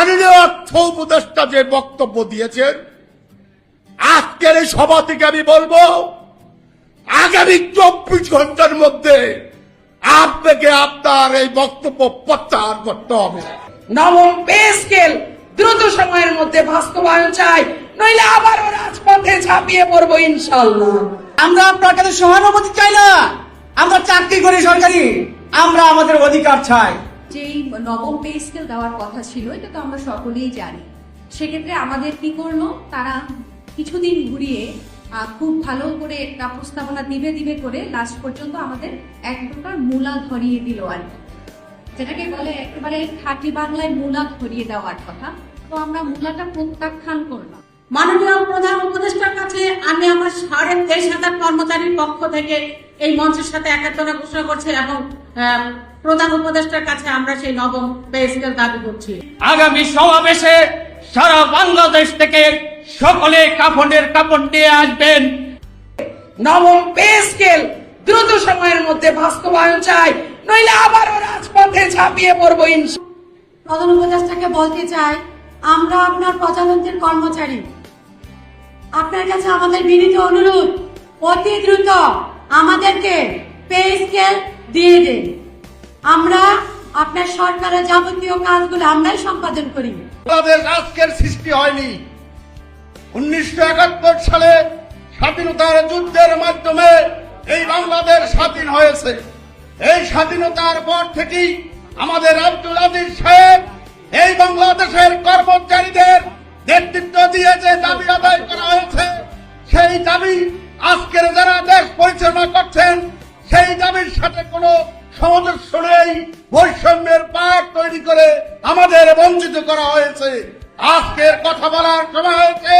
মাননীয় অর্থ উপদেষ্টা যে বক্তব্য দিয়েছেন আজকের এই সভা থেকে আমি বলব আগামী চব্বিশ ঘণ্টার মধ্যে আপনাকে আপনার এই বক্তব্য প্রত্যাহার করতে হবে। নবম পে স্কেল দ্রুত সময়ের মধ্যে বাস্তবায়ন চাই নইলে আবারও রাজপথে ঝাঁপিয়ে পড়ব ইনশাল্লাহ আমরা আপনার কাছে সহানুভূতি চাই না। আমরা চাকরি করি সরকারি আমরা আমাদের অধিকার চাই। যেই নবম পে স্কেল দেওয়ার কথা ছিল, এটা তো আমরা সকলেই জানি। সেক্ষেত্রে আমাদের কি করল? তারা কিছুদিন ঘুরিয়ে খুব ভালো করে একটা প্রস্তাবনা দিবে দিবে করে লাস্ট পর্যন্ত আমাদের এক প্রকার মূলা ধরিয়ে দিল আর কি। যেটাকে বলে একেবারে খাঁটি বাংলায় মূলা ধরিয়ে দেওয়ার কথা। তো আমরা মূলাটা প্রত্যাখ্যান করলাম। মাননীয় প্রধান উপদেষ্টার কাছে আমি আমার সাড়ে তেইশ হাজার কর্মচারীর পক্ষ থেকে এই মঞ্চের সাথে একাত্তরা ঘোষণা করছি এবং প্রধান উপদেষ্টার কাছে আমরা সেই নবম পে স্কেল দাবি করছি। আগামী সমাবেশে সারা বাংলাদেশ থেকে সকলে কাফনের কাপড় নিয়ে আসবেন। নবম পে স্কেল দ্রুত সময়ের মধ্যে বাস্তবায়ন চাই নইলে আবারও রাজপথে ঝাঁপিয়ে পড়ব প্রধান উপদেষ্টাকে বলতে চাই আমরা আপনার প্রধানমন্ত্রীর কর্মচারী। আপনার কাছে আমাদের বিনীত অনুরোধ অতি দ্রুত আমাদেরকে পে স্কেল দিয়ে দিন। আমরা আপনার সরকারের যাবতীয় কাজগুলো আমরাই সম্পাদন করি। বাংলাদেশ আজকের সৃষ্টি হয়নি। উনিশশো একাত্তর সালে স্বাধীনতার যুদ্ধের মাধ্যমে এই বাংলাদেশ স্বাধীন হয়েছে। এই স্বাধীনতার পর থেকেই আমাদের আব্দুল আজিজ সাহেব এই বাংলাদেশের কর্মচারীদের নেতৃত্ব দিয়ে যে দাবি আদায় করা হয়েছে, সেই দাবি আজকের যারা দেশ পরিচালনা করছেন, সেই দাবির সাথে কোনো সামঞ্জস্য নেই বৈষম্যের পাঠ তৈরি করে আমাদের বঞ্চিত করা হয়েছে। আজকের কথা বলার সময় হয়েছে,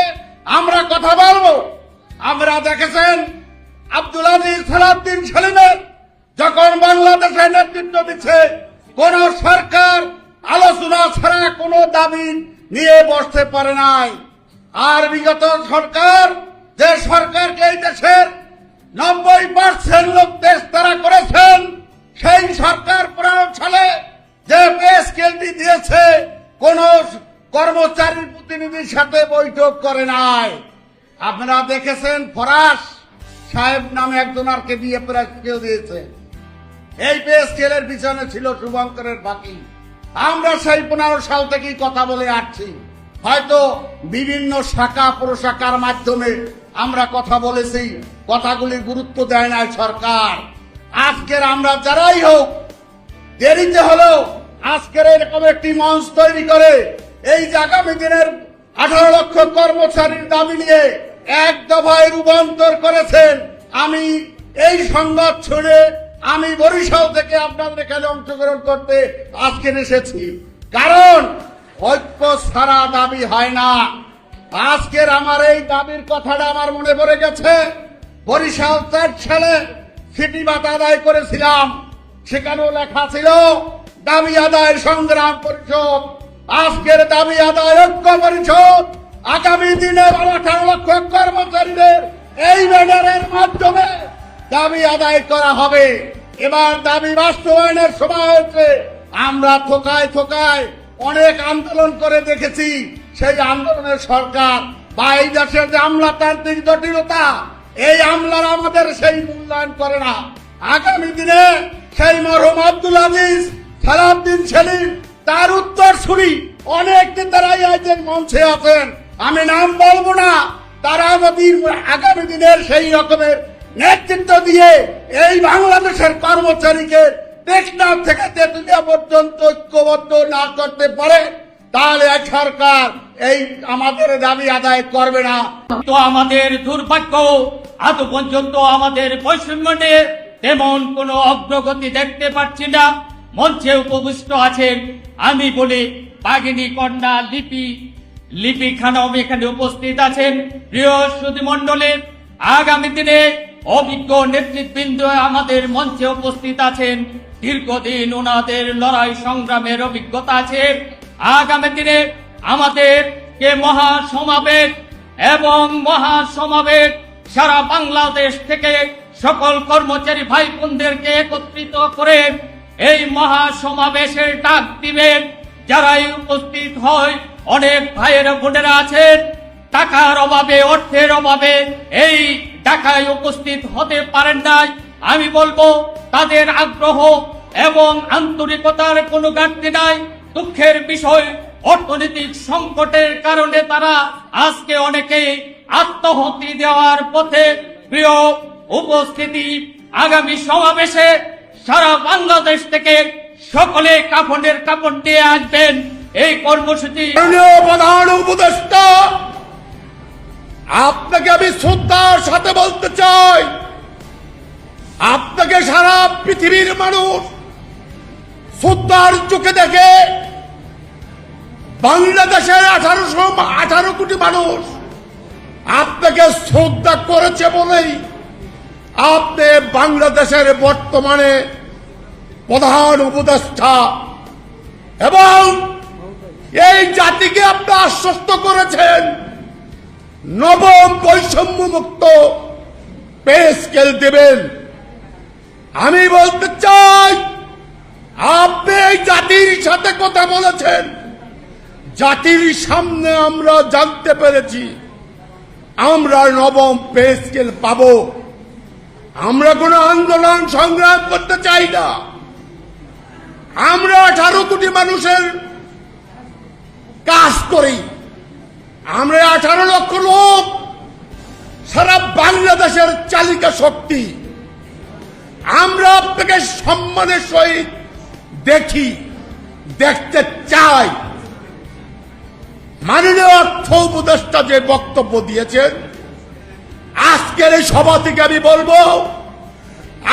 আমরা কথা বলব। আমরা দেখেছেন আব্দুল আজিজ সালাউদ্দিন সেলিমের যখন বাংলাদেশের নেতৃত্ব দিচ্ছে, কোন সরকার আলোচনা ছাড়া কোনো দাবি নিয়ে বসতে পারে নাই। আর বিগত সরকার, যে সরকারকে এই দেশের নব্বই পার্সেন্ট লোক দেশ তারা করেছেন সেই সরকার পনেরো সালে যে পে স্কেলটি দিয়েছে, কোন কর্মচারীর প্রতিনিধির সাথে বৈঠক করে নাই। আপনারা দেখেছেন ফরাস সাহেব নামে একজন আরকে দিয়ে প্রায় স্কেল দিয়েছে। এই পে স্কেলের পিছনে ছিল শুভঙ্করের বাকি। আমরা সেই পনেরো সাল থেকেই কথা বলে আসছি। হয়তো বিভিন্ন শাখা প্রশাখার মাধ্যমে আমরা কথা বলেছি কথাগুলি গুরুত্ব দেয় নাই সরকার। আজকের আমরা যারাই হোক, দেরিতে হলেও আজকের এরকম একটি মঞ্চ তৈরি করে এই যে আগামী দিনের আঠারো লক্ষ কর্মচারীর দাবি নিয়ে এক দফায় রূপান্তর করেছেন, আমি এই সংবাদ শুনে আমি বরিশাল থেকে আপনাদের এখানে অংশগ্রহণ করতে আজকে এসেছি। কারণ ঐক্য ছাড়া দাবি হয় না। আজকের আমার এই দাবির কথাটা আমার মনে পড়ে গেছে। বরিশাল চার সালে সিটি বাত আদায় করেছিলাম। সেখানেও লেখা ছিল দাবি আদায় সংগ্রাম পরিষদ, আজকের দাবি আদায় ঐক্য পরিষদ, আগামী দিনে আঠারো লক্ষ কর্মচারীদের এই ব্যানারের মাধ্যমে দাবি আদায় করা হবে। এবার দাবি বাস্তবায়নের সময় হয়েছে। আমরা থোকায় থোকায় অনেক আন্দোলন করে দেখেছি। সেই আন্দোলনের সরকার বা এই দেশের যে আমলাতান্ত্রিক জটিলতা এই আমলার আমাদের সেই মূল্যায়ন করে না। আগামী দিনে সেই মরহুম আব্দুল আজিজ, সালাউদ্দিন সেলিম, তার উত্তর শুনি অনেক নেতারাই আছেন মঞ্চে আছেন। আমি নাম বলব না, তারা যদি আগামী দিনের সেই রকমের নেতৃত্ব দিয়ে এই বাংলাদেশের কর্মচারীকে টেকনাফ থেকে তেতুলিয়া পর্যন্ত ঐক্যবদ্ধ না করতে পারে, তাহলে এক সরকার এই আমাদের দাবি আদায় করবে না। তো আমাদের দুর্ভাগ্য এত পর্যন্ত আমাদের পশ্চিমবঙ্গে তেমন কোনো অগ্রগতি দেখতে পাচ্ছি না। মঞ্চে উপবিষ্ট আছেন আমি বলি বাগিনী কন্যা লিপি। লিপি খানম এখানে উপস্থিত আছেন প্রিয় সুধী মন্ডলের আগামী দিনে অভিজ্ঞ নেতৃবৃন্দ আমাদের মঞ্চে উপস্থিত আছেন। দীর্ঘদিন ওনাদের লড়াই সংগ্রামের অভিজ্ঞতা আছে। আগামী দিনে আমাদের কে মহা সমাবেশ এবং মহা সমাবেশ সারা বাংলাদেশ থেকে সকল কর্মচারী ভাই বোনদেরকে একত্রিত করে এই মহা সমাবেশের ডাক দিবেন যারাই উপস্থিত হয়, অনেক ভাইয়েরা বোনেরা আছেন। টাকার অভাবে, অর্থের অভাবে এই টাকায় উপস্থিত হতে পারেন নাই। আমি বলব, তাদের আগ্রহ এবং আন্তরিকতার কোনো ঘাটতি নাই। দুঃখের বিষয়, অর্থনৈতিক সংকটের কারণে তারা আজকে অনেকে আত্মহত্যা দেওয়ার পথে প্রিয় উপস্থিতি আগামী সমাবেশে সারা বাংলাদেশ থেকে সকলে কাফনের কাপড় নিয়ে আসবেন। এই কর্মসূচি প্রধান উপদেষ্টা, আপনাকে আমি শ্রদ্ধার সাথে বলতে চাই, আপনাকে সারা পৃথিবীর মানুষ শ্রদ্ধার চোখে দেখে বাংলাদেশের আঠারোশো, আঠারো কোটি মানুষ আপনাকে শ্রদ্ধা করেছে বলেই আপনি বাংলাদেশের বর্তমানে প্রধান উপদেষ্টা এবং এই জাতিকে আপনি আশ্বস্ত করেছেন নবম বৈষম্য মুক্ত পে স্কেল দেবেন। আমি বলতে চাই, আপনি এই জাতির সাথে কথা বলেছেন। জাতির সামনে আমরা জানতে পেরেছি। আমরা নবম পে স্কেল পাব। আমরা কোনো আন্দোলন সংগ্রাম করতে চাই না। আমরা আঠারো কোটি মানুষের কাজ করি। আমরা আঠারো লক্ষ লোক সারা বাংলাদেশের চালিকা শক্তি। আমরা আপনাকে সম্মানের সহিত দেখি, দেখতে চাই। মাননীয় অর্থ উপদেষ্টা যে বক্তব্য দিয়েছেন, আজকের এই সভা থেকে আমি বলব,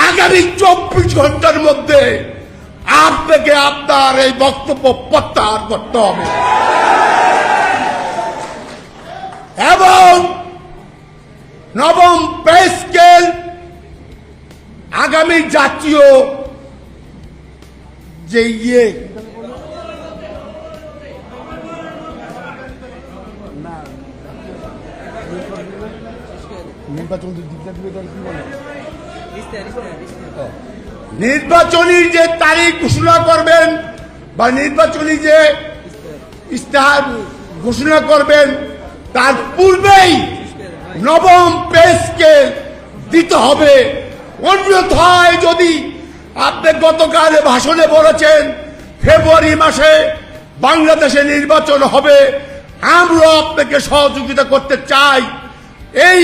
আগামী চব্বিশ ঘণ্টার মধ্যে আপনাকে আপনার এই বক্তব্য প্রত্যাহার করতে হবে। এবং নবম পে স্কেল আগামী জাতীয় যে ইয়ে নির্বাচনী যে তারিখ ঘোষণা করবেন বা নির্বাচনী যে ইস্তাহার ঘোষণা করবেন তার পূর্বেই নবম পেসকে দিতে হবে। অন্যথায় যদি আপনি গতকাল ভাষণে বলেছেন ফেব্রুয়ারি মাসে বাংলাদেশে নির্বাচন হবে আমরা আপনাকে সহযোগিতা করতে চাই। এই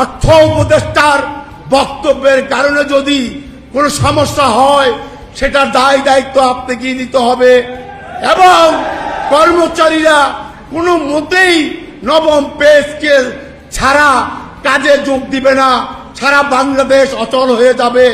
অর্থ উপদেষ্টার বক্তব্যের কারণে যদি কোনো সমস্যা হয়, সেটা দায় দায়িত্ব আপনাকে দিতে হবে। এবং কর্মচারীরা কোনো মতেই নবম পে স্কেল ছাড়া কাজে যোগ দিবে না, ছাড়া বাংলাদেশ অচল হয়ে যাবে।